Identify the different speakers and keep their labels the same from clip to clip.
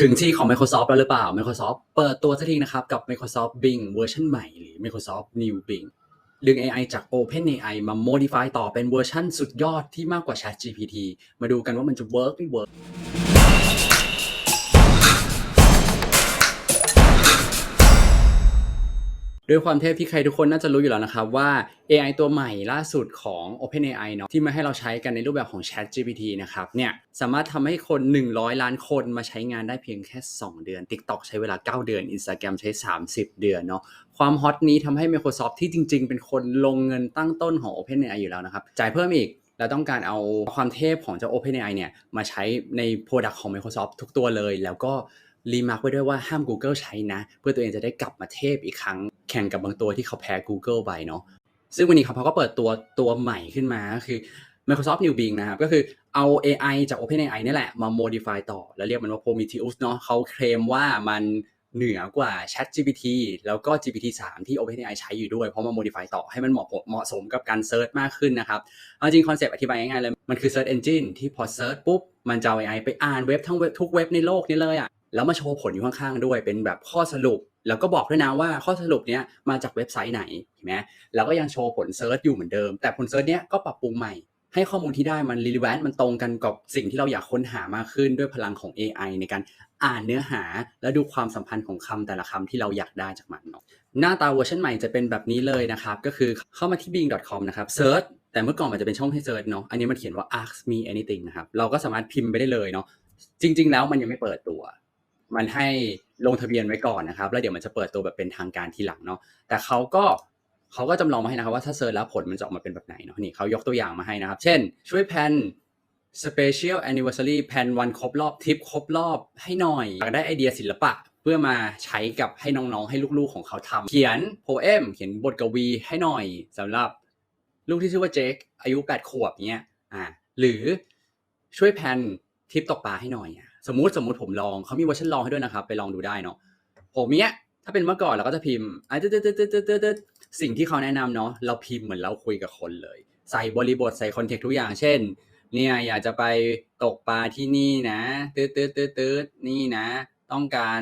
Speaker 1: ถึงที่ของ Microsoft แล้วหรือเปล่า Microsoft เปิดตัวสักทีนะครับ กับ Microsoft Bing เวอร์ชันใหม่หรือ Microsoft New Bing ดึง AI จาก OpenAI มา modify ต่อเป็นเวอร์ชันสุดยอดที่มากกว่า ChatGPT มาดูกันว่ามันจะ work ไม่ work ด้วยความเทพที่ใครทุกคนน่าจะรู้อยู่แล้วนะครับว่า AI ตัวใหม่ล่าสุดของ OpenAI เนาะที่มาให้เราใช้กันในรูปแบบของ ChatGPT นะครับเนี่ยสามารถทำให้คน 100 ล้านคนมาใช้งานได้เพียงแค่ 2 เดือน TikTok ใช้เวลา 9 เดือน Instagram ใช้ 30 เดือนเนาะความฮอตนี้ทำให้ Microsoft ที่จริง ๆ เป็นคนลงเงินตั้งต้นของ OpenAI อยู่แล้วนะครับจ่ายเพิ่มอีกแล้วต้องการเอาความเทพของเจ้า OpenAI เนี่ยมาใช้ใน Product ของ Microsoft ทุกตัวเลย แล้วก็ รีมาร์กไว้ด้วยว่าห้าม Google ใช้นะ เพื่อตัวเองจะได้กลับมาเทพอีกครั้ง แข่งกับบางตัวที่เขาแพ้ Google ไปเนาะซึ่งวันนี้เขาก็เปิดตัวตัวใหม่ขึ้นมาก็คือ Microsoft New Bing นะครับ ก็คือเอา AI จาก OpenAI นี่แหละ มา modify ต่อ แล้วเรียกมันว่า Prometheus เนาะเขาเคลมว่ามันเหนือกว่า ChatGPT แล้วก็ GPT 3 ที่ OpenAI ใช้อยู่ด้วย เพราะมา modify ต่อให้มันเหมาะเหมาะสมกับการเซิร์ชมากขึ้นนะครับเอาจริงคอนเซปต์อธิบายง่ายๆเลย มันคือ Search Engine ที่พอเซิร์ชปุ๊บ มันจะเอา AI ไปอ่านเว็บทั้งเว็บทุกเว็บในโลกนี้เลยอะ แล้วมาโชว์ผลอยู่ข้างๆด้วย เป็นแบบข้อสรุป แล้วก็บอกด้วยนะว่าข้อสรุปเนี้ยมาจากเว็บไซต์ไหนเห็นไหมแล้วก็ยังโชว์ผลเซิร์ชอยู่เหมือนเดิม แต่ผลเซิร์ชเนี้ยก็ปรับปรุงใหม่ให้ข้อมูลที่ได้มัน relevant มันตรงกันกับสิ่งที่เราอยากค้นหามากขึ้นด้วยพลังของ AI ในการอ่านเนื้อหา และดูความสัมพันธ์ของคำแต่ละคำที่เราอยากได้จากมันเนาะหน้าตาเวอร์ชันใหม่จะเป็นแบบนี้เลยนะครับ ก็คือเข้ามาที่ bing.com นะครับ search แต่เมื่อก่อนมันจะเป็นช่องให้ search เนาะอันนี้มันเขียนว่า ask me anything นะครับ เราก็สามารถพิมพ์ไปได้เลยเนาะจริง ๆ แล้วมันยังไม่เปิดตัว มันให้ลงทะเบียนไว้ก่อนนะครับ แล้วเดี๋ยวมันจะเปิดตัวแบบเป็นทางการทีหลังเนาะแต่เขาก็เขาก็จำลองมาให้นะครับว่าถ้าเซิร์ชแล้วผลมันจะออกมาเป็นแบบไหนเนาะนี่เขายกตัวอย่างมาให้นะครับ เช่น ช่วยแพน Special Anniversary แพนวันครบรอบทริปครบรอบให้หน่อยอยากได้ไอเดียศิลปะเพื่อมาใช้กับให้น้องๆ ให้ลูกๆของเขาทำเขียนโพเอมเขียนบทกวีให้หน่อยสำหรับลูกที่ชื่อว่าเจคอายุ 8 ขวบเนี้ยอ่าหรือช่วยแพนทริปตกปลาให้หน่อยอะ สมมติสมมติผมลองเขามีเวอร์ชันลองให้ด้วยนะครับ ไปลองดูได้เนาะผมเนี้ยถ้าเป็นเมื่อก่อนเราก็จะพิมพ์อะตึ๊ดตึ๊ดตึ๊ดตึ๊ดตึ๊ดตึ๊ดสิ่งที่เขาแนะนำเนาะเราพิมพ์เหมือนเราคุยกับคนเลย ใส่บริบทใส่คอนเทกต์ทุกอย่างเช่น เนี่ยอยากจะไปตกปลาที่นี่นะตืดตืดตืดตืดนี่นะ ต้องการ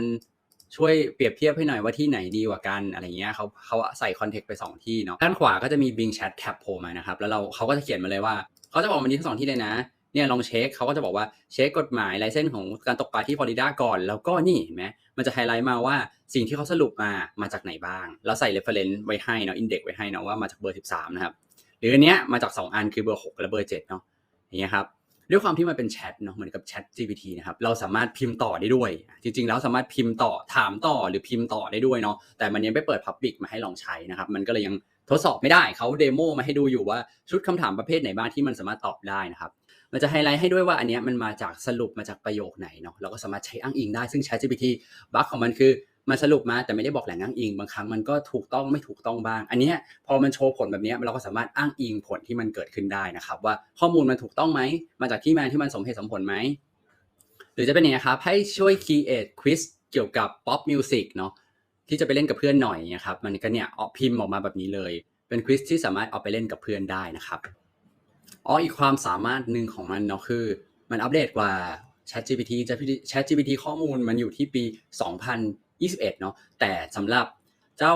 Speaker 1: ช่วยเปรียบเทียบให้หน่อยว่าที่ไหนดีกว่ากันอะไรเงี้ยเขาเขาใส่คอนเทกต์ไป 2 ที่เนาะด้านขวาก็จะมี Bing Chat Tab โผล่มานะครับ แล้วเราเขาก็จะเขียนมาเลยว่า เขาจะบอกมันนี้ทั้งสองที่เลยนะ เนี่ยลองเช็คเขาก็จะบอกว่าเช็คกฎหมายลายเส้นของการตกปลาที่ฟลอริดาก่อน แล้วก็นี่เห็นไหมมันจะไฮไลท์มาว่าสิ่งที่เขาสรุปมามาจากไหนบ้างแล้วใส่ reference ไว้ให้เนาะ index ไว้ให้เนาะว่ามาจากเบอร์ 13 นะครับ หรืออันเนี้ยมาจาก 2 อันคือเบอร์ 6 และเบอร์ 7 เนาะอย่างเงี้ยครับด้วยความที่มันเป็นแชทเนาะเหมือนกับแชท GPT นะครับเราสามารถพิมพ์ต่อได้ด้วย จริง ๆ แล้วสามารถพิมพ์ต่อถามต่อหรือพิมพ์ต่อได้ด้วยเนาะแต่มันยังไม่เปิด Public มาให้ลองใช้นะครับมันก็เลยยังทดสอบไม่ได้เขาเดโมมาให้ดูอยู่ว่าชุดคำถามประเภทไหนบ้างที่มันสามารถตอบได้นะครับ มันจะไฮไลท์ให้ด้วยว่าอันเนี้ยมันมาจากสรุปมาจากประโยคไหนเนาะเราก็สามารถใช้อ้างอิงได้ซึ่ง ChatGPT บั๊กของมันคือมันสรุปมาแต่ไม่ได้บอกแหล่งอ้างอิง บางครั้งมันก็ถูกต้องไม่ถูกต้องบ้าง อันนี้พอมันโชว์ผลแบบนี้เราก็สามารถอ้างอิงผลที่มันเกิดขึ้นได้นะครับ ว่าข้อมูลมันถูกต้องไหมมาจากที่มาที่มันสมเหตุสมผลไหมหรือจะเป็นอย่างนี้ครับให้ช่วย create quiz เกี่ยวกับ pop music เนาะที่จะไปเล่นกับเพื่อนหน่อยนะครับมันก็เนี่ยออกพิมพ์ออกมาแบบนี้เลย เป็นควิสที่สามารถเอาไปเล่นกับเพื่อนได้นะครับ อ๋ออีกความสามารถหนึ่งของมันเนาะคือ มันอัปเดตกว่า ChatGPT ChatGPT ข้อมูลมันอยู่ที่ปี 2021 เนาะแต่สำหรับเจ้า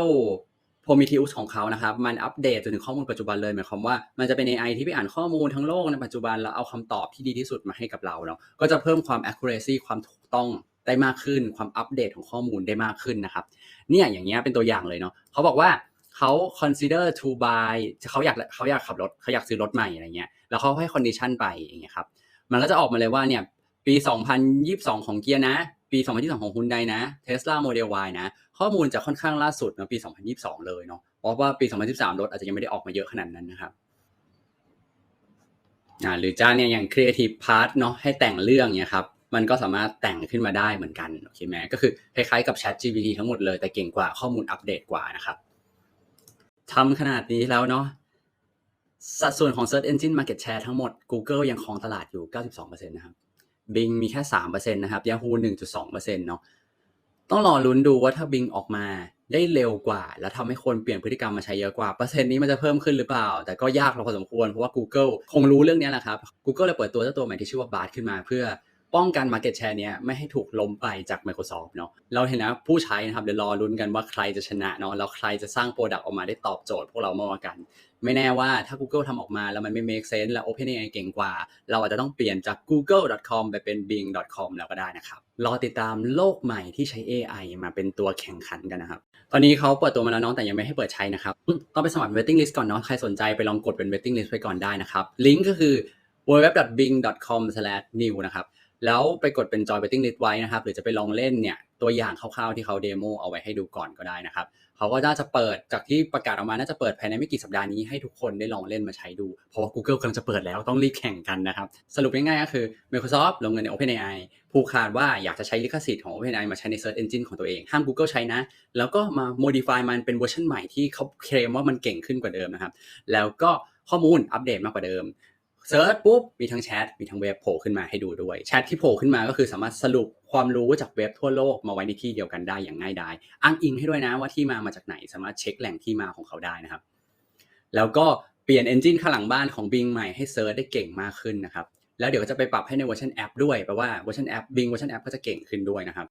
Speaker 1: Prometheus ของเขานะครับ มันอัปเดตจนถึงข้อมูลปัจจุบันเลยหมายความว่ามันจะเป็น AI ที่ไปอ่านข้อมูลทั้งโลกในปัจจุบันแล้วเอาคำตอบที่ดีที่สุดมาให้กับเราเนาะก็จะเพิ่มความ accuracy ความถูกต้องได้มากขึ้น ความอัปเดตของข้อมูลได้มากขึ้นนะครับเนี่ยอย่างเงี้ยเป็นตัวอย่างเลยเนาะเขาบอกว่า เขา consider to buy เขาอยากเขาอยากขับรถเขาอยากซื้อรถใหม่อะไรเงี้ยแล้วเขาให้ condition ไปอย่างเงี้ยครับมันก็จะออกมาเลยว่าเนี่ยปี 2022 ของเกียร์นะ ปี 2022 ของ Hyundai นะ Tesla Model Y นะ ข้อมูลจะค่อนข้างล่าสุดนะปี 2022 เลยเนาะเพราะว่าปี 2013 รถอาจจะยังไม่ได้ออกมาเยอะขนาดนั้นนะครับอ่าหรือจ้าเนี่ยอย่าง Creative Part เนาะให้แต่งเรื่องเนี่ยครับมันก็สามารถแต่งขึ้นมาได้เหมือนกันโอเคไหมก็คือคล้ายๆกับ Chat GPT ทั้งหมดเลยแต่เก่งกว่าข้อมูลอัปเดตกว่านะครับ ทำขนาดนี้แล้วเนาะสัดส่วนของ Search Engine Market Share ทั้งหมด Google ยังครองตลาดอยู่ 92%นะครับ Bing มีแค่ 3%นะครับ Yahoo 1.2%เนาะต้องรอลุ้นดูว่าถ้า Bing ออกมาได้เร็วกว่า แล้วทำให้คนเปลี่ยนพฤติกรรมมาใช้เยอะกว่า เปอร์เซ็นต์นี้มันจะเพิ่มขึ้นหรือเปล่า แต่ก็ยากพอสมควรเพราะว่า Google คงรู้เรื่องนี้แหละครับ Google เลยเปิดตัวเจ้าตัวใหม่ที่ชื่อว่า Bard ขึ้นมาเพื่อ ป้องกัน Market Share เนี้ยไม่ให้ถูกล้มไปจาก Microsoft เนาะเราเห็นนะผู้ใช้นะครับเดี๋ยวรอลุ้นกันว่าใครจะชนะเนาะแล้วใครจะสร้าง Product ออกมาได้ตอบโจทย์พวกเรามากกว่ากัน ไม่แน่ว่าถ้า Google ทำออกมาแล้วมันไม่ make sense แล้ว OpenAI เก่งกว่า เราอาจจะต้องเปลี่ยนจาก google.com ไปเป็น bing.com แล้วก็ได้นะครับรอติดตามโลกใหม่ที่ใช้ AI มาเป็นตัวแข่งขันกันนะครับตอนนี้เขาเปิดตัวมาแล้วน้องแต่ยังไม่ให้เปิดใช้นะครับต้องไปสมัคร waiting list ก่อนเนาะใครสนใจไปลองกดเป็น waiting list ไปก่อนได้นะครับลิงก์ก็คือ www.bing.com/new นะครับ แล้วไปกดเป็น join waiting list ไว้นะครับ หรือจะไปลองเล่นเนี่ยตัวอย่างคร่าวๆที่เขาเดโมเอาไว้ให้ดูก่อนก็ได้นะครับเขาก็น่าจะเปิดจากที่ประกาศออกมาน่าจะเปิดภายในไม่กี่สัปดาห์นี้ให้ทุกคนได้ลองเล่นมาใช้ดู เพราะว่า Google กำลังจะเปิดแล้วต้องรีบแข่งกันนะครับ สรุปง่ายๆก็คือ Microsoft ลงเงินใน OpenAI ผูกขาดว่าอยากจะใช้ลิขสิทธิ์ของ OpenAI มาใช้ใน Search Engine ของตัวเอง ห้าม Google ใช้นะ แล้วก็มา modify มันเป็นเวอร์ชันใหม่ที่เขาเคลมว่ามันเก่งขึ้นกว่าเดิมนะครับแล้วก็ข้อมูลอัปเดตมากกว่าเดิม เซิร์ชปุ๊บมีทั้งแชทมีทั้งเว็บโผล่ขึ้นมาให้ดูด้วย แชทที่โผล่ขึ้นมาก็คือสามารถสรุปความรู้จากเว็บทั่วโลกมาไว้ในที่เดียวกันได้อย่างง่ายดายอ้างอิงให้ด้วยนะว่าที่มามาจากไหน สามารถเช็คแหล่งที่มาของเขาได้นะครับ แล้วก็เปลี่ยน engine ข้างหลังบ้านของ Bing ใหม่ให้เซิร์ชได้เก่งมากขึ้นนะครับแล้วเดี๋ยวจะไปปรับให้ในเวอร์ชันแอปด้วยแปลว่าเวอร์ชันแอป Bing เวอร์ชันแอปก็จะเก่งขึ้นด้วยนะครับ